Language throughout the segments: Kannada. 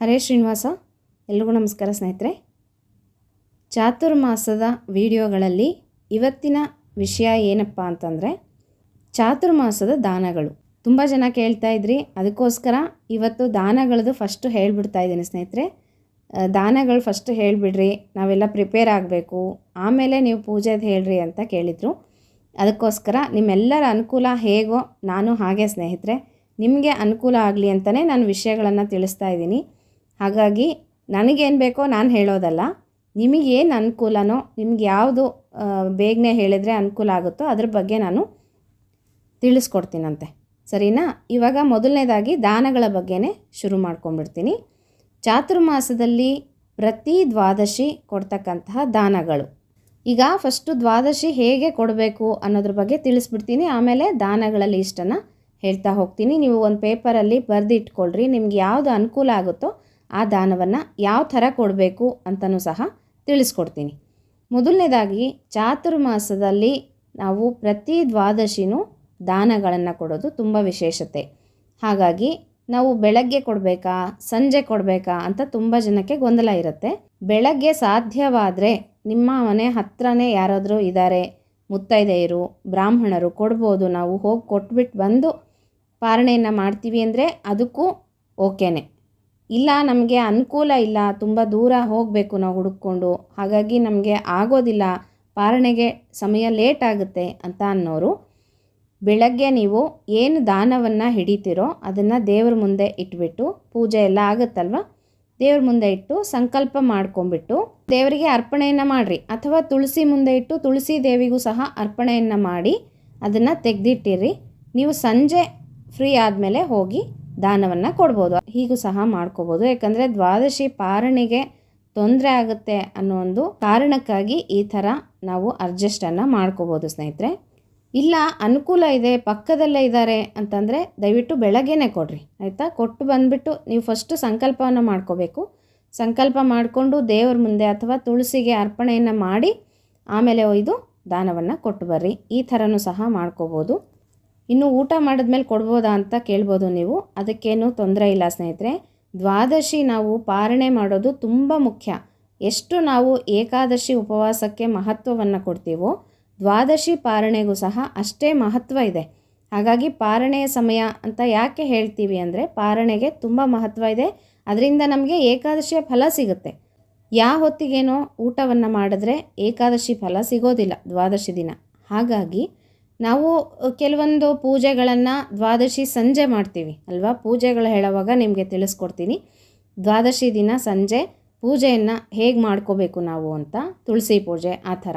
ಹರೇ ಶ್ರೀನಿವಾಸ, ಎಲ್ರಿಗೂ ನಮಸ್ಕಾರ ಸ್ನೇಹಿತರೆ. ಚಾತುರ್ಮಾಸದ ವಿಡಿಯೋಗಳಲ್ಲಿ ಇವತ್ತಿನ ವಿಷಯ ಏನಪ್ಪ ಅಂತಂದರೆ, ಚಾತುರ್ಮಾಸದ ದಾನಗಳು. ತುಂಬ ಜನ ಕೇಳ್ತಾ ಇದ್ರಿ, ಅದಕ್ಕೋಸ್ಕರ ಇವತ್ತು ದಾನಗಳದ್ದು ಫಸ್ಟು ಹೇಳಿಬಿಡ್ತಾ ಇದ್ದೀನಿ ಸ್ನೇಹಿತರೆ. ದಾನಗಳು ಫಸ್ಟು ಹೇಳಿಬಿಡ್ರಿ, ನಾವೆಲ್ಲ ಪ್ರಿಪೇರ್ ಆಗಬೇಕು, ಆಮೇಲೆ ನೀವು ಪೂಜೆದು ಹೇಳ್ರಿ ಅಂತ ಕೇಳಿದರು. ಅದಕ್ಕೋಸ್ಕರ ನಿಮ್ಮೆಲ್ಲರ ಅನುಕೂಲ ಹೇಗೋ ನಾನು ಹಾಗೆ ಸ್ನೇಹಿತರೆ. ನಿಮಗೆ ಅನುಕೂಲ ಆಗಲಿ ಅಂತಲೇ ನಾನು ವಿಷಯಗಳನ್ನು ತಿಳಿಸ್ತಾ ಇದ್ದೀನಿ. ಹಾಗಾಗಿ ನನಗೇನು ಬೇಕೋ ನಾನು ಹೇಳೋದಲ್ಲ. ನಿಮಗೇನು ಅನುಕೂಲನೋ, ನಿಮ್ಗೆ ಯಾವುದು ಬೇಗನೆ ಹೇಳಿದರೆ ಅನುಕೂಲ ಆಗುತ್ತೋ ಅದ್ರ ಬಗ್ಗೆ ನಾನು ತಿಳಿಸ್ಕೊಡ್ತೀನಂತೆ. ಸರಿನಾ? ಇವಾಗ ಮೊದಲನೇದಾಗಿ ದಾನಗಳ ಬಗ್ಗೆನೇ ಶುರು ಮಾಡ್ಕೊಂಡ್ಬಿಡ್ತೀನಿ. ಚಾತುರ್ಮಾಸದಲ್ಲಿ ಪ್ರತಿ ದ್ವಾದಶಿ ಕೊಡ್ತಕ್ಕಂತಹ ದಾನಗಳು. ಈಗ ಫಸ್ಟು ದ್ವಾದಶಿ ಹೇಗೆ ಕೊಡಬೇಕು ಅನ್ನೋದ್ರ ಬಗ್ಗೆ ತಿಳಿಸ್ಬಿಡ್ತೀನಿ. ಆಮೇಲೆ ದಾನಗಳ ಲೀಸ್ಟನ್ನು ಹೇಳ್ತಾ ಹೋಗ್ತೀನಿ. ನೀವು ಒಂದು ಪೇಪರಲ್ಲಿ ಬರೆದಿಟ್ಕೊಳ್ರಿ. ನಿಮ್ಗೆ ಯಾವುದು ಅನುಕೂಲ ಆಗುತ್ತೋ ಆ ದಾನವನ್ನು ಯಾವ ಥರ ಕೊಡಬೇಕು ಅಂತಲೂ ಸಹ ತಿಳಿಸ್ಕೊಡ್ತೀನಿ. ಮೊದಲನೇದಾಗಿ ಚಾತುರ್ಮಾಸದಲ್ಲಿ ನಾವು ಪ್ರತಿ ದ್ವಾದಶಿನೂ ದಾನಗಳನ್ನು ಕೊಡೋದು ತುಂಬ ವಿಶೇಷತೆ. ಹಾಗಾಗಿ ನಾವು ಬೆಳಗ್ಗೆ ಕೊಡಬೇಕಾ, ಸಂಜೆ ಕೊಡಬೇಕಾ ಅಂತ ತುಂಬ ಜನಕ್ಕೆ ಗೊಂದಲ ಇರುತ್ತೆ. ಬೆಳಗ್ಗೆ ಸಾಧ್ಯವಾದರೆ ನಿಮ್ಮ ಮನೆ ಹತ್ರನೇ ಯಾರಾದರೂ ಇದ್ದಾರೆ ಮುತ್ತೈದೆಯರು, ಬ್ರಾಹ್ಮಣರು ಕೊಡ್ಬೋದು. ನಾವು ಹೋಗಿ ಕೊಟ್ಬಿಟ್ಟು ಬಂದು ಪಾರಣೆಯನ್ನು ಮಾಡ್ತೀವಿ ಅಂದರೆ ಅದಕ್ಕೂ ಓಕೆನೆ. ಇಲ್ಲ, ನಮಗೆ ಅನುಕೂಲ ಇಲ್ಲ, ತುಂಬ ದೂರ ಹೋಗಬೇಕು ನಾವು ಹುಡುಕೊಂಡು ಹಾಗಾಗಿ ನಮಗೆ ಆಗೋದಿಲ್ಲ, ಪಾರಣೆಗೆ ಸಮಯ ಲೇಟ್ ಆಗುತ್ತೆ ಅಂತ ಅನ್ನೋರು. ಬೆಳಗ್ಗೆ ನೀವು ಏನು ದಾನವನ್ನು ಹಿಡಿತೀರೋ ಅದನ್ನು ದೇವ್ರ ಮುಂದೆ ಇಟ್ಬಿಟ್ಟು ಪೂಜೆ ಎಲ್ಲ ಆಗುತ್ತಲ್ವ? ದೇವ್ರ ಮುಂದೆ ಇಟ್ಟು ಸಂಕಲ್ಪ ಮಾಡ್ಕೊಂಬಿಟ್ಟು ದೇವರಿಗೆ ಅರ್ಪಣೆಯನ್ನು ಮಾಡಿರಿ. ಅಥವಾ ತುಳಸಿ ಮುಂದೆ ಇಟ್ಟು ತುಳಸಿ ದೇವಿಗೂ ಸಹ ಅರ್ಪಣೆಯನ್ನು ಮಾಡಿ ಅದನ್ನು ತೆಗೆದಿಟ್ಟಿರಿ. ನೀವು ಸಂಜೆ ಫ್ರೀ ಆದಮೇಲೆ ಹೋಗಿ ದಾನವನ್ನು ಕೊಡ್ಬೋದು. ಹೀಗೂ ಸಹ ಮಾಡ್ಕೋಬೋದು. ಯಾಕಂದರೆ ದ್ವಾದಶಿ ಪಾರಣಿಗೆ ತೊಂದರೆ ಆಗುತ್ತೆ ಅನ್ನೋ ಒಂದು ಕಾರಣಕ್ಕಾಗಿ ಈ ಥರ ನಾವು ಅಡ್ಜಸ್ಟನ್ನು ಮಾಡ್ಕೋಬೋದು ಸ್ನೇಹಿತರೆ. ಇಲ್ಲ, ಅನುಕೂಲ ಇದೆ, ಪಕ್ಕದಲ್ಲೇ ಇದ್ದಾರೆ ಅಂತಂದರೆ ದಯವಿಟ್ಟು ಬೆಳಗ್ಗೆನೇ ಕೊಡ್ರಿ. ಆಯಿತಾ? ಕೊಟ್ಟು ಬಂದುಬಿಟ್ಟು ನೀವು ಫಸ್ಟು ಸಂಕಲ್ಪವನ್ನು ಮಾಡ್ಕೋಬೇಕು. ಸಂಕಲ್ಪ ಮಾಡಿಕೊಂಡು ದೇವ್ರ ಮುಂದೆ ಅಥವಾ ತುಳಸಿಗೆ ಅರ್ಪಣೆಯನ್ನು ಮಾಡಿ ಆಮೇಲೆ ಒಯ್ದು ದಾನವನ್ನು ಕೊಟ್ಟು ಬರ್ರಿ. ಈ ಥರನೂ ಸಹ ಮಾಡ್ಕೋಬೋದು. ಇನ್ನು ಊಟ ಮಾಡಿದ್ಮೇಲೆ ಕೊಡ್ಬೋದಾ ಅಂತ ಕೇಳ್ಬೋದು ನೀವು. ಅದಕ್ಕೇನು ತೊಂದರೆ ಇಲ್ಲ ಸ್ನೇಹಿತರೆ. ದ್ವಾದಶಿ ನಾವು ಪಾರಣೆ ಮಾಡೋದು ತುಂಬ ಮುಖ್ಯ. ಎಷ್ಟು ನಾವು ಏಕಾದಶಿ ಉಪವಾಸಕ್ಕೆ ಮಹತ್ವವನ್ನು ಕೊಡ್ತೀವೋ ದ್ವಾದಶಿ ಪಾರಣೆಗೂ ಸಹ ಅಷ್ಟೇ ಮಹತ್ವ ಇದೆ. ಹಾಗಾಗಿ ಪಾರಣೆಯ ಸಮಯ ಅಂತ ಯಾಕೆ ಹೇಳ್ತೀವಿ ಅಂದರೆ ಪಾರಣೆಗೆ ತುಂಬ ಮಹತ್ವ ಇದೆ. ಅದರಿಂದ ನಮಗೆ ಏಕಾದಶಿಯ ಫಲ ಸಿಗುತ್ತೆ. ಯಾವ ಹೊತ್ತಿಗೇನೋ ಊಟವನ್ನು ಮಾಡಿದ್ರೆ ಏಕಾದಶಿ ಫಲ ಸಿಗೋದಿಲ್ಲ ದ್ವಾದಶಿ ದಿನ. ಹಾಗಾಗಿ ನಾವು ಕೆಲವೊಂದು ಪೂಜೆಗಳನ್ನು ದ್ವಾದಶಿ ಸಂಜೆ ಮಾಡ್ತೀವಿ, ಅಲ್ವಾ? ಪೂಜೆಗಳು ಹೇಳುವಾಗ ನಿಮಗೆ ತಿಳಿಸ್ಕೊಡ್ತೀನಿ. ದ್ವಾದಶಿ ದಿನ ಸಂಜೆ ಪೂಜೆಯನ್ನು ಹೇಗೆ ಮಾಡ್ಕೋಬೇಕು ನಾವು ಅಂತ, ತುಳಸಿ ಪೂಜೆ, ಆ ಥರ.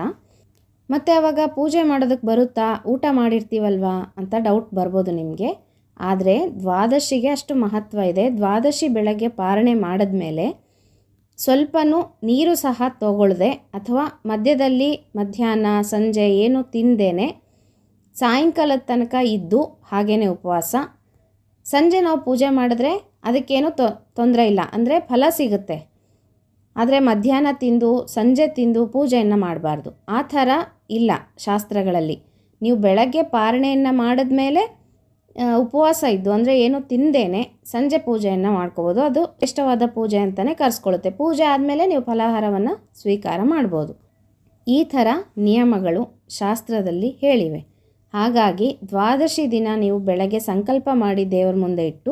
ಮತ್ತು ಆವಾಗ ಪೂಜೆ ಮಾಡೋದಕ್ಕೆ ಬರುತ್ತಾ? ಊಟ ಮಾಡಿರ್ತೀವಲ್ವಾ? ಅಂತ ಡೌಟ್ ಬರ್ಬೋದು ನಿಮಗೆ. ಆದರೆ ದ್ವಾದಶಿಗೆ ಅಷ್ಟು ಮಹತ್ವ ಇದೆ. ದ್ವಾದಶಿ ಬೆಳಗ್ಗೆ ಪಾರಣೆ ಮಾಡಿದ ಮೇಲೆ ಸ್ವಲ್ಪನೂ ನೀರು ಸಹ ತಗೊಳ್ದೆ ಅಥವಾ ಮಧ್ಯದಲ್ಲಿ ಮಧ್ಯಾಹ್ನ, ಸಂಜೆ ಏನು ತಿಂದೇನೆ ಸಾಯಂಕಾಲದ ತನಕ ಇದ್ದು ಹಾಗೇ ಉಪವಾಸ. ಸಂಜೆ ನಾವು ಪೂಜೆ ಮಾಡಿದ್ರೆ ಅದಕ್ಕೇನು ತೊಂದರೆ ಇಲ್ಲ. ಅಂದರೆ ಫಲ ಸಿಗುತ್ತೆ. ಆದರೆ ಮಧ್ಯಾಹ್ನ ತಿಂದು, ಸಂಜೆ ತಿಂದು ಪೂಜೆಯನ್ನು ಮಾಡಬಾರ್ದು. ಆ ಥರ ಇಲ್ಲ ಶಾಸ್ತ್ರಗಳಲ್ಲಿ. ನೀವು ಬೆಳಗ್ಗೆ ಪಾರಣೆಯನ್ನು ಮಾಡಿದ ಮೇಲೆ ಉಪವಾಸ ಇದ್ದು, ಅಂದರೆ ಏನು ತಿಂದೇನೆ, ಸಂಜೆ ಪೂಜೆಯನ್ನು ಮಾಡ್ಕೋಬೋದು. ಅದು ಇಷ್ಟವಾದ ಪೂಜೆ ಅಂತಲೇ ಕರೆಸ್ಕೊಳ್ಳುತ್ತೆ. ಪೂಜೆ ಆದಮೇಲೆ ನೀವು ಫಲಾಹಾರವನ್ನು ಸ್ವೀಕಾರ ಮಾಡ್ಬೋದು. ಈ ಥರ ನಿಯಮಗಳು ಶಾಸ್ತ್ರದಲ್ಲಿ ಹೇಳಿವೆ. ಹಾಗಾಗಿ ದ್ವಾದಶಿ ದಿನ ನೀವು ಬೆಳಗ್ಗೆ ಸಂಕಲ್ಪ ಮಾಡಿ ದೇವರ ಮುಂದೆ ಇಟ್ಟು,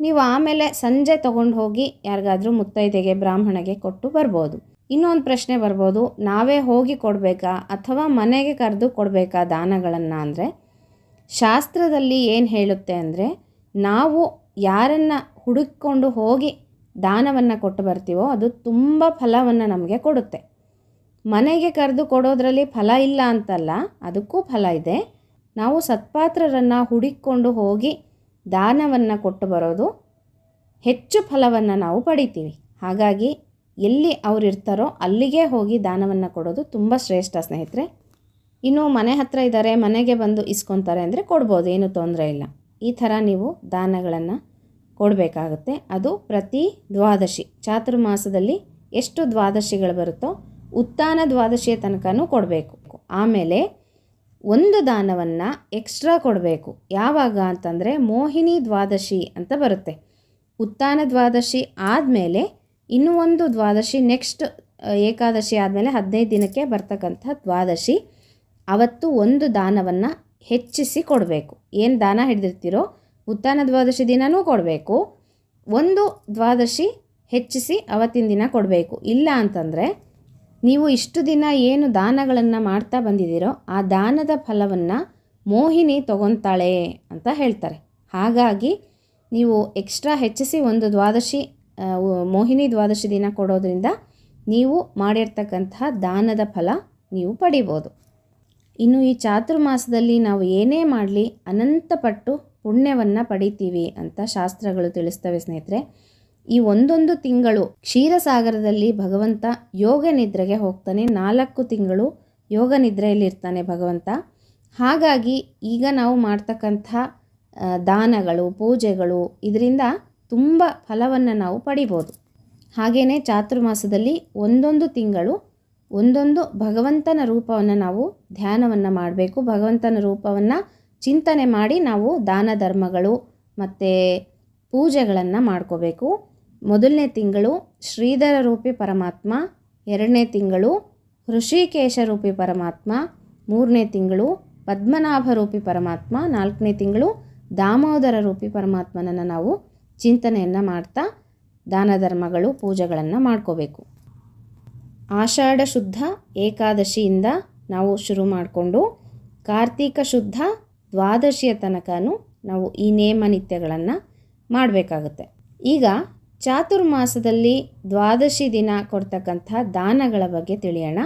ನೀವು ಆಮೇಲೆ ಸಂಜೆ ತೊಗೊಂಡು ಹೋಗಿ ಯಾರಿಗಾದರೂ ಮುತ್ತೈದೆಗೆ, ಬ್ರಾಹ್ಮಣಗೆ ಕೊಟ್ಟು ಬರ್ಬೋದು. ಇನ್ನೊಂದು ಪ್ರಶ್ನೆ ಬರ್ಬೋದು, ನಾವೇ ಹೋಗಿ ಕೊಡಬೇಕಾ ಅಥವಾ ಮನೆಗೆ ಕರೆದು ಕೊಡಬೇಕಾ ದಾನಗಳನ್ನು ಅಂದರೆ? ಶಾಸ್ತ್ರದಲ್ಲಿ ಏನು ಹೇಳುತ್ತೆ ಅಂದರೆ, ನಾವು ಯಾರನ್ನು ಹುಡುಕಿಕೊಂಡು ಹೋಗಿ ದಾನವನ್ನು ಕೊಟ್ಟು ಬರ್ತೀವೋ ಅದು ತುಂಬ ಫಲವನ್ನು ನಮಗೆ ಕೊಡುತ್ತೆ. ಮನೆಗೆ ಕರೆದು ಕೊಡೋದ್ರಲ್ಲಿ ಫಲ ಇಲ್ಲ ಅಂತಲ್ಲ, ಅದಕ್ಕೂ ಫಲ ಇದೆ. ನಾವು ಸತ್ಪಾತ್ರರನ್ನು ಹುಡುಕಿಕೊಂಡು ಹೋಗಿ ದಾನವನ್ನು ಕೊಟ್ಟು ಬರೋದು ಹೆಚ್ಚು ಫಲವನ್ನು ನಾವು ಪಡಿತೀವಿ. ಹಾಗಾಗಿ ಎಲ್ಲಿ ಅವರಿರ್ತಾರೋ ಅಲ್ಲಿಗೆ ಹೋಗಿ ದಾನವನ್ನು ಕೊಡೋದು ತುಂಬ ಶ್ರೇಷ್ಠ ಸ್ನೇಹಿತರೆ. ಇನ್ನು ಮನೆ ಹತ್ರ ಇದ್ದಾರೆ ಮನೆಗೆ ಬಂದು ಇಸ್ಕೊತಾರೆ ಅಂದರೆ ಕೊಡ್ಬೋದು, ಏನೂ ತೊಂದರೆ ಇಲ್ಲ. ಈ ಥರ ನೀವು ದಾನಗಳನ್ನು ಕೊಡಬೇಕಾಗುತ್ತೆ. ಅದು ಪ್ರತಿ ದ್ವಾದಶಿ ಚಾತುರ್ಮಾಸದಲ್ಲಿ ಎಷ್ಟು ದ್ವಾದಶಿಗಳು ಬರುತ್ತೋ ಉತ್ಥಾನ ದ್ವಾದಶಿಯ ತನಕನೂ ಕೊಡಬೇಕು. ಆಮೇಲೆ ಒಂದು ದಾನವನ್ನು ಎಕ್ಸ್ಟ್ರಾ ಕೊಡಬೇಕು. ಯಾವಾಗ ಅಂತಂದರೆ ಮೋಹಿನಿ ದ್ವಾದಶಿ ಅಂತ ಬರುತ್ತೆ. ಉತ್ಥಾನ ದ್ವಾದಶಿ ಆದಮೇಲೆ ಇನ್ನೂ ಒಂದು ದ್ವಾದಶಿ ನೆಕ್ಸ್ಟ್ ಏಕಾದಶಿ ಆದಮೇಲೆ ಹದಿನೈದು ದಿನಕ್ಕೆ ಬರ್ತಕ್ಕಂಥ ದ್ವಾದಶಿ ಅವತ್ತು ಒಂದು ದಾನವನ್ನು ಹೆಚ್ಚಿಸಿ ಕೊಡಬೇಕು. ಏನು ದಾನ ಹಿಡಿದಿರ್ತೀರೋ ಉತ್ಥಾನ ದ್ವಾದಶಿ ದಿನವೂ ಕೊಡಬೇಕು. ಒಂದು ದ್ವಾದಶಿ ಹೆಚ್ಚಿಸಿ ಅವತ್ತಿನ ದಿನ ಕೊಡಬೇಕು. ಇಲ್ಲ ಅಂತಂದರೆ ನೀವು ಇಷ್ಟು ದಿನ ಏನು ದಾನಗಳನ್ನು ಮಾಡ್ತಾ ಬಂದಿದ್ದೀರೋ ಆ ದಾನದ ಫಲವನ್ನು ಮೋಹಿನಿ ತಗೊತಾಳೆ ಅಂತ ಹೇಳ್ತಾರೆ. ಹಾಗಾಗಿ ನೀವು ಎಕ್ಸ್ಟ್ರಾ ಹೆಚ್ಚಿಸಿ ಒಂದು ದ್ವಾದಶಿ ಮೋಹಿನಿ ದ್ವಾದಶಿ ದಿನ ಕೊಡೋದ್ರಿಂದ ನೀವು ಮಾಡಿರ್ತಕ್ಕಂತಹ ದಾನದ ಫಲ ನೀವು ಪಡಿಬೋದು. ಇನ್ನು ಈ ಚಾತುರ್ಮಾಸದಲ್ಲಿ ನಾವು ಏನೇ ಮಾಡಲಿ ಅನಂತಪಟ್ಟು ಪುಣ್ಯವನ್ನು ಪಡಿತೀವಿ ಅಂತ ಶಾಸ್ತ್ರಗಳು ತಿಳಿಸ್ತವೆ ಸ್ನೇಹಿತರೆ. ಈ ಒಂದೊಂದು ತಿಂಗಳು ಕ್ಷೀರಸಾಗರದಲ್ಲಿ ಭಗವಂತ ಯೋಗ ನಿದ್ರೆಗೆ ಹೋಗ್ತಾನೆ. ನಾಲ್ಕು ತಿಂಗಳು ಯೋಗ ನಿದ್ರೆಯಲ್ಲಿರ್ತಾನೆ ಭಗವಂತ. ಹಾಗಾಗಿ ಈಗ ನಾವು ಮಾಡ್ತಕ್ಕಂಥ ದಾನಗಳು, ಪೂಜೆಗಳು ಇದರಿಂದ ತುಂಬ ಫಲವನ್ನು ನಾವು ಪಡಿಬೋದು. ಹಾಗೆಯೇ ಚಾತುರ್ಮಾಸದಲ್ಲಿ ಒಂದೊಂದು ತಿಂಗಳು ಒಂದೊಂದು ಭಗವಂತನ ರೂಪವನ್ನು ನಾವು ಧ್ಯಾನವನ್ನು ಮಾಡಬೇಕು. ಭಗವಂತನ ರೂಪವನ್ನು ಚಿಂತನೆ ಮಾಡಿ ನಾವು ದಾನ ಧರ್ಮಗಳು ಮತ್ತು ಪೂಜೆಗಳನ್ನು ಮಾಡ್ಕೋಬೇಕು. ಮೊದಲನೇ ತಿಂಗಳು ಶ್ರೀಧರ ರೂಪಿ ಪರಮಾತ್ಮ, ಎರಡನೇ ತಿಂಗಳು ಋಷಿಕೇಶ ರೂಪಿ ಪರಮಾತ್ಮ, ಮೂರನೇ ತಿಂಗಳು ಪದ್ಮನಾಭ ರೂಪಿ ಪರಮಾತ್ಮ, ನಾಲ್ಕನೇ ತಿಂಗಳು ದಾಮೋದರ ರೂಪಿ ಪರಮಾತ್ಮನನ್ನು ನಾವು ಚಿಂತನೆಯನ್ನು ಮಾಡ್ತಾ ದಾನ ಧರ್ಮಗಳು, ಪೂಜೆಗಳನ್ನು ಮಾಡ್ಕೋಬೇಕು. ಆಷಾಢ ಶುದ್ಧ ಏಕಾದಶಿಯಿಂದ ನಾವು ಶುರು ಮಾಡಿಕೊಂಡು ಕಾರ್ತೀಕ ಶುದ್ಧ ದ್ವಾದಶಿಯ ತನಕನೂ ನಾವು ಈ ನೇಮ ನಿತ್ಯಗಳನ್ನು ಮಾಡಬೇಕಾಗುತ್ತೆ. ಈಗ ಚಾತುರ್ಮಾಸದಲ್ಲಿ ದ್ವಾದಶಿ ದಿನ ಕೊಡ್ತಕ್ಕಂಥ ದಾನಗಳ ಬಗ್ಗೆ ತಿಳಿಯೋಣ.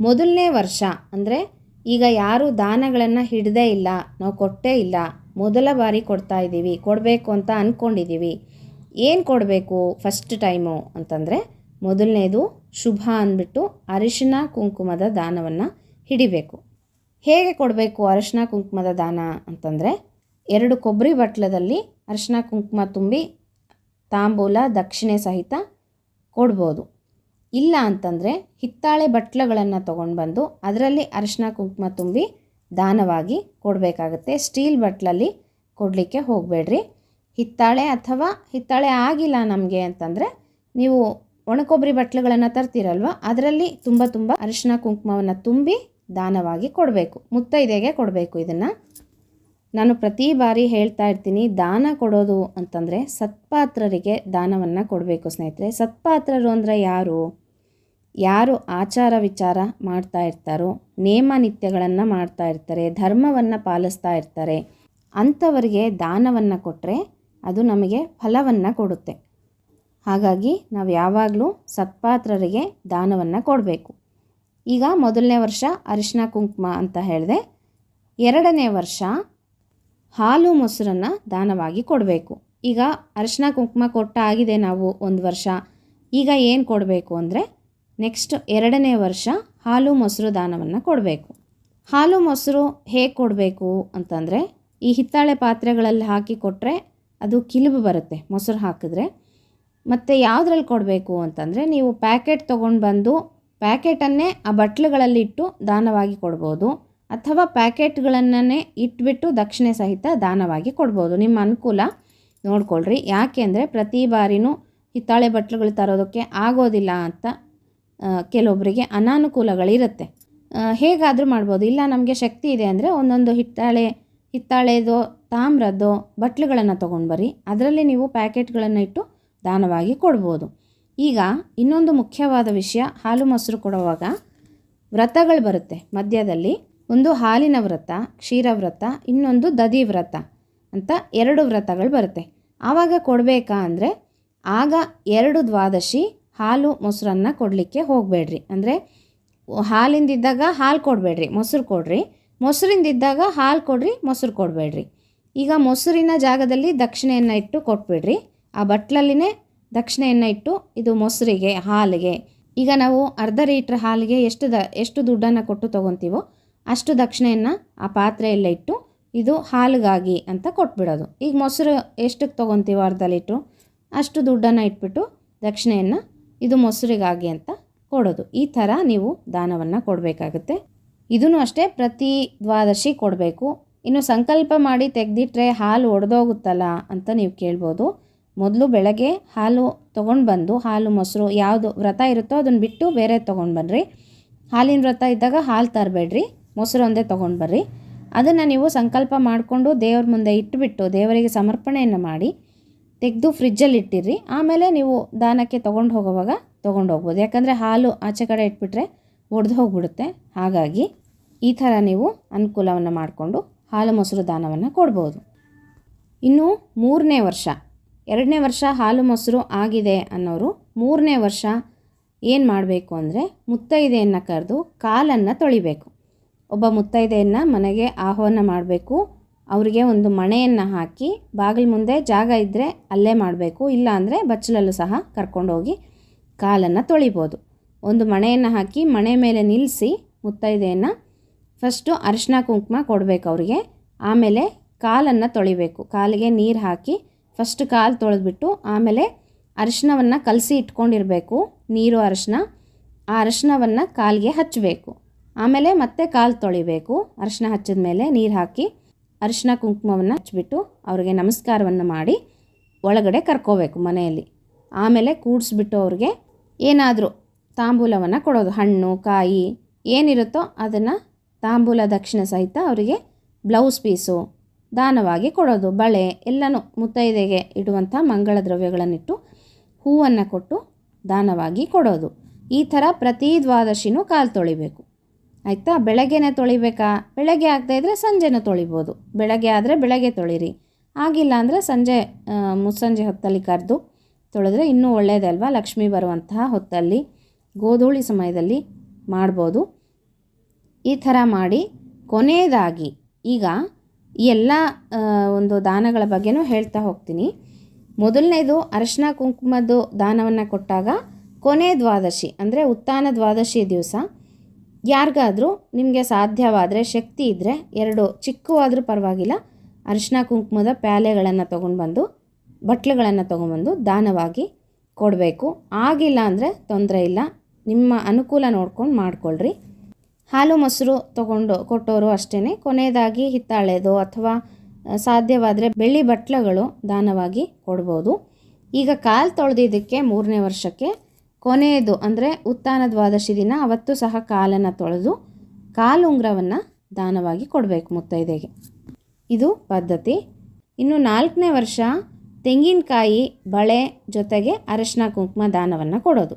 ಮೊದಲನೇ ವರ್ಷ ಅಂದರೆ ಈಗ ಯಾರು ದಾನಗಳನ್ನು ಹಿಡದೇ ಇಲ್ಲ, ನಾವು ಕೊಟ್ಟೇ ಇಲ್ಲ, ಮೊದಲ ಬಾರಿ ಕೊಡ್ತಾ ಇದ್ದೀವಿ, ಕೊಡಬೇಕು ಅಂತ ಅಂದ್ಕೊಂಡಿದ್ದೀವಿ ಏನು ಕೊಡಬೇಕು ಫಸ್ಟ್ ಟೈಮು ಅಂತಂದರೆ ಮೊದಲನೇದು ಶುಭ ಅಂದ್ಬಿಟ್ಟು ಅರಿಶಿನ ಕುಂಕುಮದ ದಾನವನ್ನು ಹಿಡಿಬೇಕು. ಹೇಗೆ ಕೊಡಬೇಕು ಅರಿಶಿನ ಕುಂಕುಮದ ದಾನ ಅಂತಂದರೆ ಎರಡು ಕೊಬ್ಬರಿ ಬಟ್ಲದಲ್ಲಿ ಅರಿಶಿನ ಕುಂಕುಮ ತುಂಬಿ ತಾಂಬೂಲ, ದಕ್ಷಿಣೆ ಸಹಿತ ಕೊಡ್ಬೋದು. ಇಲ್ಲ ಅಂತಂದರೆ ಹಿತ್ತಾಳೆ ಬಟ್ಲುಗಳನ್ನು ತೊಗೊಂಡು ಬಂದು ಅದರಲ್ಲಿ ಅರಿಶಿನ ಕುಂಕುಮ ತುಂಬಿ ದಾನವಾಗಿ ಕೊಡಬೇಕಾಗತ್ತೆ. ಸ್ಟೀಲ್ ಬಟ್ಲಲ್ಲಿ ಕೊಡಲಿಕ್ಕೆ ಹೋಗಬೇಡ್ರಿ. ಹಿತ್ತಾಳೆ ಅಥವಾ ಹಿತ್ತಾಳೆ ಆಗಿಲ್ಲ ನಮಗೆ ಅಂತಂದರೆ ನೀವು ಒಣಕೊಬ್ಬರಿ ಬಟ್ಲುಗಳನ್ನು ತರ್ತೀರಲ್ವ? ಅದರಲ್ಲಿ ತುಂಬ ತುಂಬ ಅರಿಶಿನ ಕುಂಕುಮವನ್ನು ತುಂಬಿ ದಾನವಾಗಿ ಕೊಡಬೇಕು. ಮುತ್ತೈದೆಗೆ ಕೊಡಬೇಕು ಇದನ್ನು. ನಾನು ಪ್ರತಿ ಬಾರಿ ಹೇಳ್ತಾ ಇರ್ತೀನಿ, ದಾನ ಕೊಡೋದು ಅಂತಂದರೆ ಸತ್ಪಾತ್ರರಿಗೆ ದಾನವನ್ನು ಕೊಡಬೇಕು ಸ್ನೇಹಿತರೆ. ಸತ್ಪಾತ್ರರು ಅಂದರೆ ಯಾರು? ಯಾರು ಆಚಾರ ವಿಚಾರ ಮಾಡ್ತಾ ಇರ್ತಾರೋ, ನೇಮ ನಿತ್ಯಗಳನ್ನು ಮಾಡ್ತಾ ಇರ್ತಾರೆ, ಧರ್ಮವನ್ನು ಪಾಲಿಸ್ತಾ ಇರ್ತಾರೆ, ಅಂಥವರಿಗೆ ದಾನವನ್ನು ಕೊಟ್ಟರೆ ಅದು ನಮಗೆ ಫಲವನ್ನು ಕೊಡುತ್ತೆ. ಹಾಗಾಗಿ ನಾವು ಯಾವಾಗಲೂ ಸತ್ಪಾತ್ರರಿಗೆ ದಾನವನ್ನು ಕೊಡಬೇಕು. ಈಗ ಮೊದಲನೇ ವರ್ಷ ಅರಿಶಿನ ಕುಂಕುಮ ಅಂತ ಹೇಳಿದೆ, ಎರಡನೇ ವರ್ಷ ಹಾಲು ಮೊಸರನ್ನು ದಾನವಾಗಿ ಕೊಡಬೇಕು. ಈಗ ಅರಿಶಿನ ಕುಂಕುಮ ಕೊಟ್ಟ ಆಗಿದೆ ನಾವು ಒಂದು ವರ್ಷ. ಈಗ ಏನು ಕೊಡಬೇಕು ಅಂದರೆ ನೆಕ್ಸ್ಟ್ ಎರಡನೇ ವರ್ಷ ಹಾಲು ಮೊಸರು ದಾನವನ್ನು ಕೊಡಬೇಕು. ಹಾಲು ಮೊಸರು ಹೇಗೆ ಕೊಡಬೇಕು ಅಂತಂದರೆ ಈ ಹಿತ್ತಾಳೆ ಪಾತ್ರೆಗಳಲ್ಲಿ ಹಾಕಿ ಕೊಟ್ಟರೆ ಅದು ಕಿಲುಬು ಬರುತ್ತೆ ಮೊಸರು ಹಾಕಿದ್ರೆ. ಮತ್ತು ಯಾವುದ್ರಲ್ಲಿ ಕೊಡಬೇಕು ಅಂತಂದರೆ ನೀವು ಪ್ಯಾಕೆಟ್ ತೊಗೊಂಡು ಬಂದು ಪ್ಯಾಕೆಟನ್ನೇ ಆ ಬಟ್ಲುಗಳಲ್ಲಿಟ್ಟು ದಾನವಾಗಿ ಕೊಡ್ಬೋದು. ಅಥವಾ ಪ್ಯಾಕೆಟ್ಗಳನ್ನೇ ಇಟ್ಬಿಟ್ಟು ದಕ್ಷಿಣೆ ಸಹಿತ ದಾನವಾಗಿ ಕೊಡ್ಬೋದು. ನಿಮ್ಮ ಅನುಕೂಲ ನೋಡ್ಕೊಳ್ರಿ. ಯಾಕೆ ಅಂದರೆ ಪ್ರತಿ ಬಾರಿನೂ ಹಿತ್ತಾಳೆ ಬಟ್ಲುಗಳು ತರೋದಕ್ಕೆ ಆಗೋದಿಲ್ಲ ಅಂತ ಕೆಲವೊಬ್ಬರಿಗೆ ಅನಾನುಕೂಲಗಳಿರುತ್ತೆ. ಹೇಗಾದರೂ ಮಾಡ್ಬೋದು. ಇಲ್ಲ, ನಮಗೆ ಶಕ್ತಿ ಇದೆ ಅಂದರೆ ಒಂದೊಂದು ಹಿತ್ತಾಳೆ, ಹಿತ್ತಾಳೆದೋ ತಾಮ್ರದ್ದೋ ಬಟ್ಲುಗಳನ್ನು ತೊಗೊಂಡು ಬರ್ರಿ ಅದರಲ್ಲಿ ನೀವು ಪ್ಯಾಕೆಟ್ಗಳನ್ನು ಇಟ್ಟು ದಾನವಾಗಿ ಕೊಡ್ಬೋದು. ಈಗ ಇನ್ನೊಂದು ಮುಖ್ಯವಾದ ವಿಷಯ, ಹಾಲು ಮೊಸರು ಕೊಡುವಾಗ ವ್ರತಗಳು ಬರುತ್ತೆ ಮಧ್ಯದಲ್ಲಿ ಒಂದು ಹಾಲಿನ ವ್ರತ, ಕ್ಷೀರ ವ್ರತ, ಇನ್ನೊಂದು ದದಿ ವ್ರತ ಅಂತ ಎರಡು ವ್ರತಗಳು ಬರುತ್ತೆ. ಆವಾಗ ಕೊಡಬೇಕಾ ಅಂದರೆ ಆಗ ಎರಡು ದ್ವಾದಶಿ ಹಾಲು ಮೊಸರನ್ನು ಕೊಡಲಿಕ್ಕೆ ಹೋಗಬೇಡ್ರಿ. ಅಂದರೆ ಹಾಲಿಂದಿದ್ದಾಗ ಹಾಲು ಕೊಡಬೇಡ್ರಿ, ಮೊಸರು ಕೊಡ್ರಿ. ಮೊಸರಿಂದಿದ್ದಾಗ ಹಾಲು ಕೊಡ್ರಿ, ಮೊಸರು ಕೊಡಬೇಡ್ರಿ. ಈಗ ಮೊಸರಿನ ಜಾಗದಲ್ಲಿ ದಕ್ಷಿಣೆಯನ್ನು ಇಟ್ಟು ಕೊಟ್ಬಿಡ್ರಿ. ಆ ಬಟ್ಲಲ್ಲಿನೇ ದಕ್ಷಿಣೆಯನ್ನು ಇಟ್ಟು ಇದು ಮೊಸರಿಗೆ, ಹಾಲಿಗೆ. ಈಗ ನಾವು ಅರ್ಧ ಲೀಟ್ರ್ ಹಾಲಿಗೆ ಎಷ್ಟು ದ, ಎಷ್ಟು ದುಡ್ಡನ್ನು ಕೊಟ್ಟು ತೊಗೊತೀವೋ ಅಷ್ಟು ದಕ್ಷಿಣೆಯನ್ನು ಆ ಪಾತ್ರೆಯಲ್ಲೇ ಇಟ್ಟು ಇದು ಹಾಲಿಗಾಗಿ ಅಂತ ಕೊಟ್ಬಿಡೋದು. ಈಗ ಮೊಸರು ಎಷ್ಟಕ್ಕೆ ತೊಗೊತೀವೋ ಅರ್ಧ ಲೀಟ್ರು ಅಷ್ಟು ದುಡ್ಡನ್ನು ಇಟ್ಬಿಟ್ಟು ದಕ್ಷಿಣೆಯನ್ನು ಇದು ಮೊಸರಿಗಾಗಿ ಅಂತ ಕೊಡೋದು. ಈ ಥರ ನೀವು ದಾನವನ್ನು ಕೊಡಬೇಕಾಗುತ್ತೆ. ಇದನ್ನು ಅಷ್ಟೇ ಪ್ರತಿ ದ್ವಾದಶಿ ಕೊಡಬೇಕು. ಇನ್ನು ಸಂಕಲ್ಪ ಮಾಡಿ ತೆಗೆದಿಟ್ರೆ ಹಾಲು ಒಡೆದೋಗುತ್ತಲ್ಲ ಅಂತ ನೀವು ಕೇಳ್ಬೋದು. ಮೊದಲು ಬೆಳಗ್ಗೆ ಹಾಲು ತೊಗೊಂಡು ಬಂದು ಹಾಲು, ಮೊಸರು ಯಾವುದು ವ್ರತ ಇರುತ್ತೋ ಅದನ್ನು ಬಿಟ್ಟು ಬೇರೆ ತೊಗೊಂಡು ಬನ್ನಿರಿ ಹಾಲಿನ ವ್ರತ ಇದ್ದಾಗ ಹಾಲು ತರಬೇಡ್ರಿ. ಮೊಸರು ಒಂದೇ ತೊಗೊಂಡು ಬರ್ರಿ. ಅದನ್ನು ನೀವು ಸಂಕಲ್ಪ ಮಾಡಿಕೊಂಡು ದೇವ್ರ ಮುಂದೆ ಇಟ್ಬಿಟ್ಟು ದೇವರಿಗೆ ಸಮರ್ಪಣೆಯನ್ನು ಮಾಡಿ ತೆಗೆದು ಫ್ರಿಜ್ಜಲ್ಲಿ ಇಟ್ಟಿರಿ ಆಮೇಲೆ ನೀವು ದಾನಕ್ಕೆ ತೊಗೊಂಡು ಹೋಗುವಾಗ ತೊಗೊಂಡು ಹೋಗ್ಬೋದು. ಯಾಕಂದರೆ ಹಾಲು ಆಚೆ ಕಡೆ ಇಟ್ಬಿಟ್ರೆ ಒಡೆದು ಹೋಗ್ಬಿಡುತ್ತೆ. ಹಾಗಾಗಿ ಈ ಥರ ನೀವು ಅನುಕೂಲವನ್ನು ಮಾಡಿಕೊಂಡು ಹಾಲು ಮೊಸರು ದಾನವನ್ನು ಕೊಡ್ಬೋದು. ಇನ್ನು ಮೂರನೇ ವರ್ಷ. ಎರಡನೇ ವರ್ಷ ಹಾಲು ಮೊಸರು ಆಗಿದೆ ಅನ್ನೋರು ಮೂರನೇ ವರ್ಷ ಏನು ಮಾಡಬೇಕು ಅಂದರೆ ಮುತ್ತೈದೆಯನ್ನು ಕರೆದು ಕಾಲನ್ನು ತೊಳಿಬೇಕು. ಒಬ್ಬ ಮುತ್ತೈದೆಯನ್ನು ಮನೆಗೆ ಆಹ್ವಾನ ಮಾಡಬೇಕು. ಅವರಿಗೆ ಒಂದು ಮಣೆಯನ್ನು ಹಾಕಿ ಬಾಗಿಲು ಮುಂದೆ ಜಾಗ ಇದ್ದರೆ ಅಲ್ಲೇ ಮಾಡಬೇಕು. ಇಲ್ಲ ಅಂದರೆ ಬಚ್ಚಲಲ್ಲೂ ಸಹ ಕರ್ಕೊಂಡೋಗಿ ಕಾಲನ್ನು ತೊಳಿಬೋದು. ಒಂದು ಮಣೆಯನ್ನು ಹಾಕಿ ಮಣೆ ಮೇಲೆ ನಿಲ್ಲಿಸಿ ಮುತ್ತೈದೆಯನ್ನು ಫಸ್ಟು ಅರಿಶಿನ ಕುಂಕುಮ ಕೊಡಬೇಕು ಅವರಿಗೆ. ಆಮೇಲೆ ಕಾಲನ್ನು ತೊಳಿಬೇಕು. ಕಾಲಿಗೆ ನೀರು ಹಾಕಿ ಫಸ್ಟ್ ಕಾಲು ತೊಳೆದ್ಬಿಟ್ಟು ಆಮೇಲೆ ಅರಿಶಿನವನ್ನು ಕಲಸಿ ಇಟ್ಕೊಂಡಿರಬೇಕು. ನೀರು ಅರಿಶಿನ ಆ ಅರಿಶಿನವನ್ನು ಕಾಲಿಗೆ ಹಚ್ಚಬೇಕು ಆಮೇಲೆ ಮತ್ತೆ ಕಾಲು ತೊಳಿಬೇಕು. ಅರಿಶಿನ ಹಚ್ಚಿದ ಮೇಲೆ ನೀರು ಹಾಕಿ ಅರಿಶಿನ ಕುಂಕುಮವನ್ನು ಹಚ್ಚಿಬಿಟ್ಟು ಅವರಿಗೆ ನಮಸ್ಕಾರವನ್ನು ಮಾಡಿ ಒಳಗಡೆ ಕರ್ಕೋಬೇಕು ಮನೆಯಲ್ಲಿ. ಆಮೇಲೆ ಕೂಡಿಸ್ಬಿಟ್ಟು ಅವ್ರಿಗೆ ಏನಾದರೂ ತಾಂಬೂಲವನ್ನು ಕೊಡೋದು. ಹಣ್ಣು, ಕಾಯಿ ಏನಿರುತ್ತೋ ಅದನ್ನು ತಾಂಬೂಲ ದಕ್ಷಿಣ ಸಹಿತ ಅವರಿಗೆ ಬ್ಲೌಸ್ ಪೀಸು, ದಾನವಾಗಿ ಕೊಡೋದು. ಬಳೆ, ಎಲ್ಲನೂ ಮುತ್ತೈದೆಗೆ ಇಡುವಂಥ ಮಂಗಳ ದ್ರವ್ಯಗಳನ್ನಿಟ್ಟು ಹೂವನ್ನು ಕೊಟ್ಟು ದಾನವಾಗಿ ಕೊಡೋದು. ಈ ಥರ ಪ್ರತಿ ದ್ವಾದಶಿನೂ ಕಾಲು ತೊಳಿಬೇಕು. ಆಯಿತಾ? ಬೆಳಗ್ಗೆನೇ ತೊಳಿಬೇಕಾ? ಬೆಳಗ್ಗೆ ಆಗದೇ ಇದ್ದರೆ ಸಂಜೆನೂ ತೊಳಿಬೋದು. ಬೆಳಗ್ಗೆ ಆದರೆ ಬೆಳಗ್ಗೆ ತೊಳಿರಿ. ಆಗಿಲ್ಲ ಅಂದರೆ ಸಂಜೆ ಮುಸ್ಸಂಜೆ ಹೊತ್ತಲ್ಲಿ ಕರೆದು ತೊಳೆದ್ರೆ ಇನ್ನೂ ಒಳ್ಳೆಯದಲ್ವಾ ಲಕ್ಷ್ಮಿ ಬರುವಂತಹ ಹೊತ್ತಲ್ಲಿ, ಗೋಧೂಳಿ ಸಮಯದಲ್ಲಿ ಮಾಡ್ಬೋದು. ಈ ಥರ ಮಾಡಿ ಕೊನೆಯದಾಗಿ ಈಗ ಎಲ್ಲ ಒಂದು ದಾನಗಳ ಬಗ್ಗೆನೂ ಹೇಳ್ತಾ ಹೋಗ್ತೀನಿ. ಮೊದಲನೇದು ಅರಶಿನ ಕುಂಕುಮದ್ದು ದಾನವನ್ನು ಕೊಟ್ಟಾಗ ಕೊನೆ ದ್ವಾದಶಿ, ಅಂದರೆ ಉತ್ಥಾನ ದ್ವಾದಶಿ ದಿವಸ. ಯಾರಿಗಾದರೂ ನಿಮಗೆ ಸಾಧ್ಯವಾದರೆ, ಶಕ್ತಿ ಇದ್ದರೆ ಎರಡು ಚಿಕ್ಕವಾದರೂ ಪರವಾಗಿಲ್ಲ. ಅರಿಶಿನ ಕುಂಕುಮದ ಪ್ಯಾಲೆಗಳನ್ನು ತೊಗೊಂಡು ಬಂದು ಬಟ್ಲುಗಳನ್ನು ತೊಗೊಂಡ್ಬಂದು ದಾನವಾಗಿ ಕೊಡಬೇಕು. ಆಗಿಲ್ಲ ಅಂದರೆ ತೊಂದರೆ ಇಲ್ಲ. ನಿಮ್ಮ ಅನುಕೂಲ ನೋಡ್ಕೊಂಡು ಮಾಡ್ಕೊಳ್ರಿ. ಹಾಲು ಮೊಸರು ತೊಗೊಂಡು ಕೊಟ್ಟವರು ಅಷ್ಟೇ ಕೊನೆಯದಾಗಿ ಹಿತ್ತಾಳೆದು ಅಥವಾ ಸಾಧ್ಯವಾದರೆ ಬೆಳ್ಳಿ ಬಟ್ಲುಗಳು ದಾನವಾಗಿ ಕೊಡ್ಬೋದು. ಈಗ ಕಾಲು ತೊಳೆದಿದ್ದಕ್ಕೆ ಮೂರನೇ ವರ್ಷಕ್ಕೆ ಕೊನೆಯದು ಅಂದರೆ ಉತ್ಥಾನ ದ್ವಾದಶಿ ದಿನ, ಅವತ್ತು ಸಹ ಕಾಲನ್ನು ತೊಳೆದು ಕಾಲುಂಗ್ರವನ್ನು ದಾನವಾಗಿ ಕೊಡಬೇಕು ಮುತ್ತೈದೆಗೆ. ಇದು ಪದ್ಧತಿ. ಇನ್ನು ನಾಲ್ಕನೇ ವರ್ಷ ತೆಂಗಿನಕಾಯಿ ಬಳೆ ಜೊತೆಗೆ ಅರಶಿನ ಕುಂಕುಮ ದಾನವನ್ನು ಕೊಡೋದು.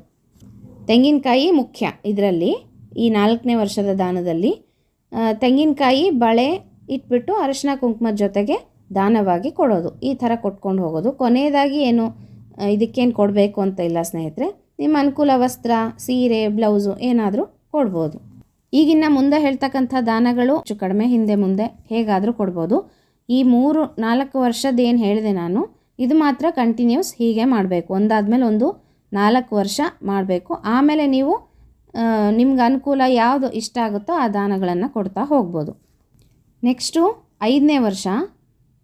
ತೆಂಗಿನಕಾಯಿ ಮುಖ್ಯ ಇದರಲ್ಲಿ, ಈ ನಾಲ್ಕನೇ ವರ್ಷದ ದಾನದಲ್ಲಿ. ತೆಂಗಿನಕಾಯಿ ಬಳೆ ಇಟ್ಬಿಟ್ಟು ಅರಶಿನ ಕುಂಕುಮದ ಜೊತೆಗೆ ದಾನವಾಗಿ ಕೊಡೋದು. ಈ ಥರ ಕೊಟ್ಕೊಂಡು ಹೋಗೋದು. ಕೊನೆಯದಾಗಿ ಏನು, ಇದಕ್ಕೇನು ಕೊಡಬೇಕು ಅಂತ ಇಲ್ಲ ಸ್ನೇಹಿತರೆ? ನಿಮ್ಮ ಅನುಕೂಲ ವಸ್ತ್ರ, ಸೀರೆ, ಬ್ಲೌಸು ಏನಾದರೂ ಕೊಡ್ಬೋದು. ಈಗಿನ್ನ ಮುಂದೆ ಹೇಳ್ತಕ್ಕಂಥ ದಾನಗಳು ಹೆಚ್ಚು ಕಡಿಮೆ ಹಿಂದೆ ಮುಂದೆ ಹೇಗಾದರೂ ಕೊಡ್ಬೋದು. ಈ ಮೂರು, ನಾಲ್ಕು ಏನು ಹೇಳಿದೆ ನಾನು, ಇದು ಮಾತ್ರ ಕಂಟಿನ್ಯೂಸ್ ಹೀಗೆ ಮಾಡಬೇಕು. ಒಂದಾದಮೇಲೆ ಒಂದು ನಾಲ್ಕು ವರ್ಷ ಮಾಡಬೇಕು. ಆಮೇಲೆ ನೀವು ನಿಮ್ಗೆ ಅನುಕೂಲ ಯಾವುದು ಇಷ್ಟ ಆಗುತ್ತೋ ಆ ದಾನಗಳನ್ನು ಕೊಡ್ತಾ ಹೋಗ್ಬೋದು. ನೆಕ್ಸ್ಟು, ಐದನೇ ವರ್ಷ,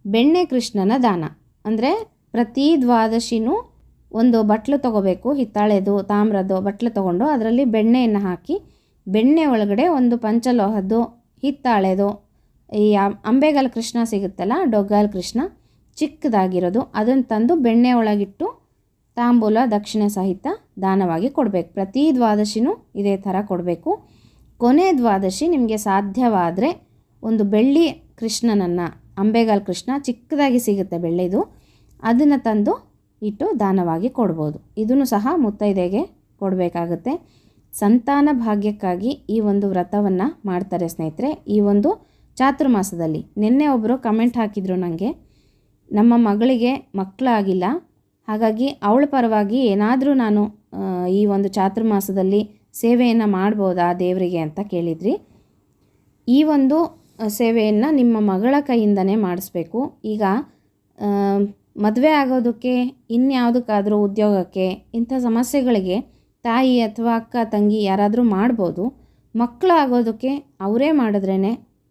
ಬೆಣ್ಣೆ ಕೃಷ್ಣನ ದಾನ. ಅಂದರೆ ಪ್ರತಿ ದ್ವಾದಶಿನೂ ಒಂದು ಬಟ್ಲು ತೊಗೋಬೇಕು, ಹಿತ್ತಾಳೆದು, ತಾಮ್ರದ್ದು ಬಟ್ಲು ತೊಗೊಂಡು ಅದರಲ್ಲಿ ಬೆಣ್ಣೆಯನ್ನು ಹಾಕಿ, ಬೆಣ್ಣೆ ಒಳಗಡೆ ಒಂದು ಪಂಚಲೋಹದ್ದು, ಹಿತ್ತಾಳೆದು, ಈ ಅಂಬೆಗಲ್ ಕೃಷ್ಣ ಸಿಗುತ್ತಲ್ಲ ಡೊಗ್ಗಾಲ್ ಕೃಷ್ಣ, ಚಿಕ್ಕದಾಗಿರೋದು, ಅದನ್ನು ತಂದು ಬೆಣ್ಣೆ ಒಳಗಿಟ್ಟು ತಾಂಬೂಲ, ದಕ್ಷಿಣ ಸಹಿತ ದಾನವಾಗಿ ಕೊಡಬೇಕು. ಪ್ರತಿ ದ್ವಾದಶಿನೂ ಇದೇ ಥರ ಕೊಡಬೇಕು. ಕೊನೆ ದ್ವಾದಶಿ ನಿಮಗೆ ಸಾಧ್ಯವಾದರೆ ಒಂದು ಬೆಳ್ಳಿ ಕೃಷ್ಣನನ್ನು, ಅಂಬೆಗಾಲ್ ಕೃಷ್ಣ ಚಿಕ್ಕದಾಗಿ ಸಿಗುತ್ತೆ ಬೆಳ್ಳಿದು, ಅದನ್ನು ತಂದು ಇಟ್ಟು ದಾನವಾಗಿ ಕೊಡ್ಬೋದು. ಇದನ್ನು ಸಹ ಮುತ್ತೈದೆಗೆ ಕೊಡಬೇಕಾಗುತ್ತೆ. ಸಂತಾನ ಭಾಗ್ಯಕ್ಕಾಗಿ ಈ ಒಂದು ವ್ರತವನ್ನು ಮಾಡ್ತಾರೆ ಸ್ನೇಹಿತರೆ. ಈ ಒಂದು ಚಾತುರ್ಮಾಸದಲ್ಲಿ ನಿನ್ನೆ ಒಬ್ಬರು ಕಮೆಂಟ್ ಹಾಕಿದರು ನನಗೆ ನಮ್ಮ ಮಗಳಿಗೆ ಮಕ್ಕಳಾಗಿಲ್ಲ. ಹಾಗಾಗಿ ಅವಳ ಪರವಾಗಿ ಏನಾದರೂ ನಾನು ಈ ಒಂದು ಚಾತುರ್ಮಾಸದಲ್ಲಿ ಸೇವೆಯನ್ನು ಮಾಡ್ಬೋದಾ ದೇವರಿಗೆ ಅಂತ ಕೇಳಿದ್ರಿ. ಈ ಒಂದು ಸೇವೆಯನ್ನು ನಿಮ್ಮ ಮಗಳ ಕೈಯಿಂದನೇ ಮಾಡಿಸ್ಬೇಕು. ಈಗ ಮದುವೆ ಆಗೋದಕ್ಕೆ, ಇನ್ಯಾವುದಕ್ಕಾದರೂ ಉದ್ಯೋಗಕ್ಕೆ, ಇಂಥ ಸಮಸ್ಯೆಗಳಿಗೆ ತಾಯಿ ಅಥವಾ ಅಕ್ಕ, ತಂಗಿ ಯಾರಾದರೂ ಮಾಡ್ಬೋದು. ಮಕ್ಕಳು ಆಗೋದಕ್ಕೆ ಅವರೇ ಮಾಡಿದ್ರೇ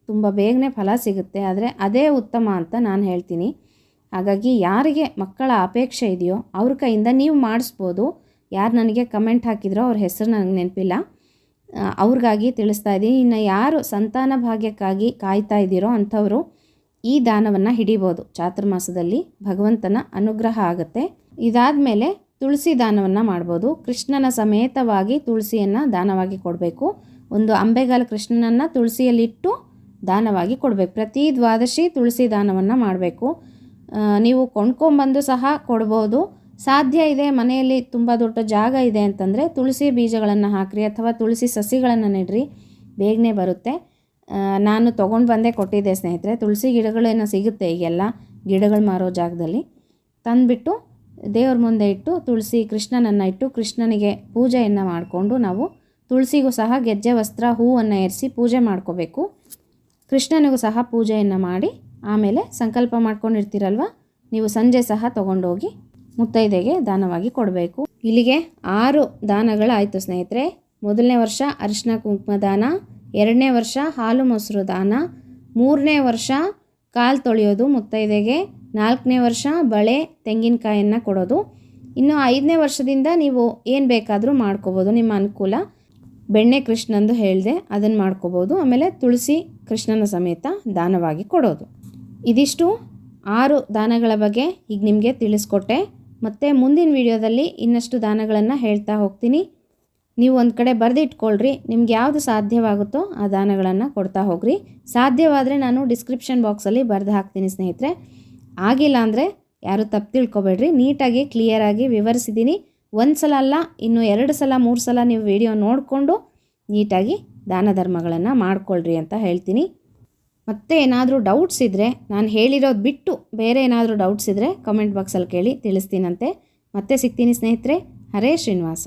ತುಂಬ ಬೇಗನೆ ಫಲ ಸಿಗುತ್ತೆ. ಆದರೆ ಅದೇ ಉತ್ತಮ ಅಂತ ನಾನು ಹೇಳ್ತೀನಿ. ಹಾಗಾಗಿ ಯಾರಿಗೆ ಮಕ್ಕಳ ಅಪೇಕ್ಷೆ ಇದೆಯೋ ಅವ್ರ ಕೈಯಿಂದ ನೀವು ಮಾಡಿಸ್ಬೋದು. ಯಾರು ನನಗೆ ಕಮೆಂಟ್ ಹಾಕಿದ್ರೋ ಅವ್ರ ಹೆಸರು ನನಗೆ ನೆನಪಿಲ್ಲ. ಅವ್ರಿಗಾಗಿ ತಿಳಿಸ್ತಾ ಇದ್ದೀನಿ. ಇನ್ನು ಯಾರು ಸಂತಾನ ಭಾಗ್ಯಕ್ಕಾಗಿ ಕಾಯ್ತಾ ಇದ್ದೀರೋ ಅಂಥವರು ಈ ದಾನವನ್ನು ಹಿಡಿಬೋದು. ಚಾತುರ್ಮಾಸದಲ್ಲಿ ಭಗವಂತನ ಅನುಗ್ರಹ ಆಗುತ್ತೆ. ಇದಾದ ಮೇಲೆ ತುಳಸಿ ದಾನವನ್ನು ಮಾಡ್ಬೋದು. ಕೃಷ್ಣನ ಸಮೇತವಾಗಿ ತುಳಸಿಯನ್ನು ದಾನವಾಗಿ ಕೊಡಬೇಕು. ಒಂದು ಅಂಬೆಗಾಲ ಕೃಷ್ಣನನ್ನು ತುಳಸಿಯಲ್ಲಿಟ್ಟು ದಾನವಾಗಿ ಕೊಡಬೇಕು. ಪ್ರತಿ ದ್ವಾದಶಿ ತುಳಸಿ ದಾನವನ್ನು ಮಾಡಬೇಕು. ನೀವು ಕೊಂಡ್ಕೊಂಬಂದು ಸಹ ಕೊಡ್ಬೋದು. ಸಾಧ್ಯ ಇದೆ ಮನೆಯಲ್ಲಿ ತುಂಬ ದೊಡ್ಡ ಜಾಗ ಇದೆ ಅಂತಂದರೆ ತುಳಸಿ ಬೀಜಗಳನ್ನು ಹಾಕಿರಿ ಅಥವಾ ತುಳಸಿ ಸಸಿಗಳನ್ನು ನೆಡ್ರಿ. ಬೇಗನೆ ಬರುತ್ತೆ. ನಾನು ತೊಗೊಂಡು ಬಂದೇ ಕೊಟ್ಟಿದ್ದೆ ಸ್ನೇಹಿತರೆ. ತುಳಸಿ ಗಿಡಗಳೇನು ಸಿಗುತ್ತೆ ಈಗೆಲ್ಲ ಗಿಡಗಳು ಮಾರೋ ಜಾಗದಲ್ಲಿ. ತಂದುಬಿಟ್ಟು ದೇವ್ರ ಮುಂದೆ ಇಟ್ಟು ತುಳಸಿ ಕೃಷ್ಣನನ್ನು ಇಟ್ಟು ಕೃಷ್ಣನಿಗೆ ಪೂಜೆಯನ್ನು ಮಾಡಿಕೊಂಡು ನಾವು ತುಳಸಿಗೂ ಸಹ ಗೆಜ್ಜೆ, ವಸ್ತ್ರ, ಹೂವನ್ನು ಎರಿಸಿ ಪೂಜೆ ಮಾಡ್ಕೋಬೇಕು. ಕೃಷ್ಣನಿಗೂ ಸಹ ಪೂಜೆಯನ್ನು ಮಾಡಿ ಆಮೇಲೆ ಸಂಕಲ್ಪ ಮಾಡ್ಕೊಂಡಿರ್ತೀರಲ್ವ? ನೀವು ಸಂಜೆ ಸಹ ತೊಗೊಂಡೋಗಿ ಮುತ್ತೈದೆಗೆ ದಾನವಾಗಿ ಕೊಡಬೇಕು. ಇಲ್ಲಿಗೆ ಆರು ದಾನಗಳಾಯಿತು ಸ್ನೇಹಿತರೆ. ಮೊದಲನೇ ವರ್ಷ ಅರಿಶಿನ ಕುಂಕುಮ ದಾನ ಎರಡನೇ ವರ್ಷ ಹಾಲು ಮೊಸರು ದಾನ, ಮೂರನೇ ವರ್ಷ ಕಾಲು ತೊಳೆಯೋದು ಮುತ್ತೈದೆಗೆ, ನಾಲ್ಕನೇ ವರ್ಷ ಬಳೆ ತೆಂಗಿನಕಾಯನ್ನು ಕೊಡೋದು. ಇನ್ನು ಐದನೇ ವರ್ಷದಿಂದ ನೀವು ಏನು ಬೇಕಾದರೂ ಮಾಡ್ಕೋಬೋದು, ನಿಮ್ಮ ಅನುಕೂಲ. ಬೆಣ್ಣೆ ಕೃಷ್ಣಂದು ಹೇಳಿದೆ ಅದನ್ನು ಮಾಡ್ಕೋಬೋದು. ಆಮೇಲೆ ತುಳಸಿ ಕೃಷ್ಣನ ಸಮೇತ ದಾನವಾಗಿ ಕೊಡೋದು. ಇದಿಷ್ಟು ಆರು ದಾನಗಳ ಬಗ್ಗೆ ಈಗ ನಿಮಗೆ ತಿಳಿಸ್ಕೊಟ್ಟೆ. ಮತ್ತು ಮುಂದಿನ ವಿಡಿಯೋದಲ್ಲಿ ಇನ್ನಷ್ಟು ದಾನಗಳನ್ನು ಹೇಳ್ತಾ ಹೋಗ್ತೀನಿ. ನೀವು ಒಂದು ಕಡೆ ಬರೆದಿಟ್ಕೊಳ್ರಿ, ನಿಮ್ಗೆ ಯಾವುದು ಸಾಧ್ಯವಾಗುತ್ತೋ ಆ ದಾನಗಳನ್ನು ಕೊಡ್ತಾ ಹೋಗ್ರಿ. ಸಾಧ್ಯವಾದರೆ ನಾನು ಡಿಸ್ಕ್ರಿಪ್ಷನ್ ಬಾಕ್ಸಲ್ಲಿ ಬರೆದು ಹಾಕ್ತೀನಿ ಸ್ನೇಹಿತರೆ. ಆಗಿಲ್ಲ ಅಂದರೆ ಯಾರು ತಪ್ಪು ತಿಳ್ಕೊಬೇಡ್ರಿ. ನೀಟಾಗಿ ಕ್ಲಿಯರಾಗಿ ವಿವರಿಸಿದ್ದೀನಿ ಒಂದು ಸಲ ಅಲ್ಲ, ಇನ್ನು ಎರಡು ಸಲ, ಮೂರು ಸಲ ನೀವು ವಿಡಿಯೋ ನೋಡಿಕೊಂಡು ನೀಟಾಗಿ ದಾನ ಧರ್ಮಗಳನ್ನು ಮಾಡ್ಕೊಳ್ರಿ ಅಂತ ಹೇಳ್ತೀನಿ. ಮತ್ತೆ ಏನಾದರೂ ಡೌಟ್ಸ್ ಇದ್ದರೆ ನಾನು ಹೇಳಿರೋದು ಬಿಟ್ಟು ಬೇರೆ ಏನಾದರೂ ಡೌಟ್ಸ್ ಇದ್ದರೆ ಕಮೆಂಟ್ ಬಾಕ್ಸಲ್ಲಿ ಕೇಳಿ ತಿಳಿಸ್ತೀನಂತೆ. ಮತ್ತೆ ಸಿಗ್ತೀನಿ ಸ್ನೇಹಿತರೆ. ಹರೇ ಶ್ರೀನಿವಾಸ.